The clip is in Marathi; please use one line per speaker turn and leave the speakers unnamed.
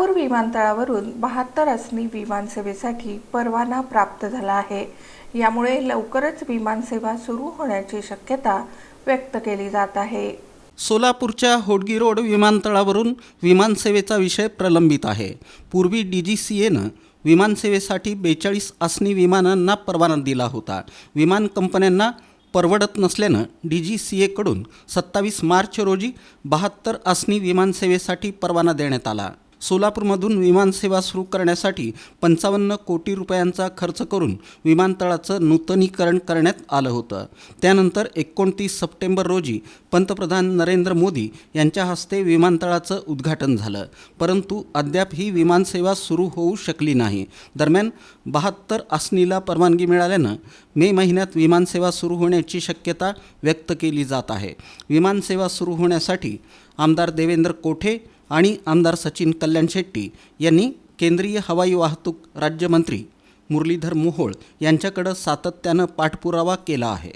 विमानतळावरून बहात्तर असनी विमानसेवेसाठी परवाना प्राप्त झाला आहे. यामुळे लवकरच विमानसेवा सुरू होण्याची शक्यता व्यक्त केली जात आहे.
सोलापूरच्या होडगी रोड विमानतळावरून विमानसेवेचा विषय प्रलंबित आहे. पूर्वी डी जी सी एनं विमानसेवेसाठी बेचाळीस आसनी विमानांना परवाना दिला होता. विमान कंपन्यांना परवडत नसल्यानं डी जी सी एकडून सत्तावीस मार्च रोजी बहात्तर आसनी विमानसेवेसाठी परवाना देण्यात आला. सोलापूरमधून विमानसेवा सुरू करण्यासाठी पंचावन्न कोटी रुपयांचा खर्च करून विमानतळाचं नूतनीकरण करण्यात आलं होतं. त्यानंतर एकोणतीस सप्टेंबर रोजी पंतप्रधान नरेंद्र मोदी यांच्या हस्ते विमानतळाचं उद्घाटन झालं. परंतु अद्याप ही विमानसेवा सुरू होऊ शकली नाही. दरम्यान बहात्तर आसनीला परवानगी मिळाल्यानं मे महिन्यात विमानसेवा सुरू होण्याची शक्यता व्यक्त केली जात आहे. विमानसेवा सुरू होण्यासाठी आमदार देवेंद्र कोठे आणि आमदार सचिन कल्याण शेट्टी यांनी केंद्रीय हवाई वाहतूक राज्यमंत्री मुरलीधर मोहोळ यांच्याकडं सातत्यानं पाठपुरावा केला आहे.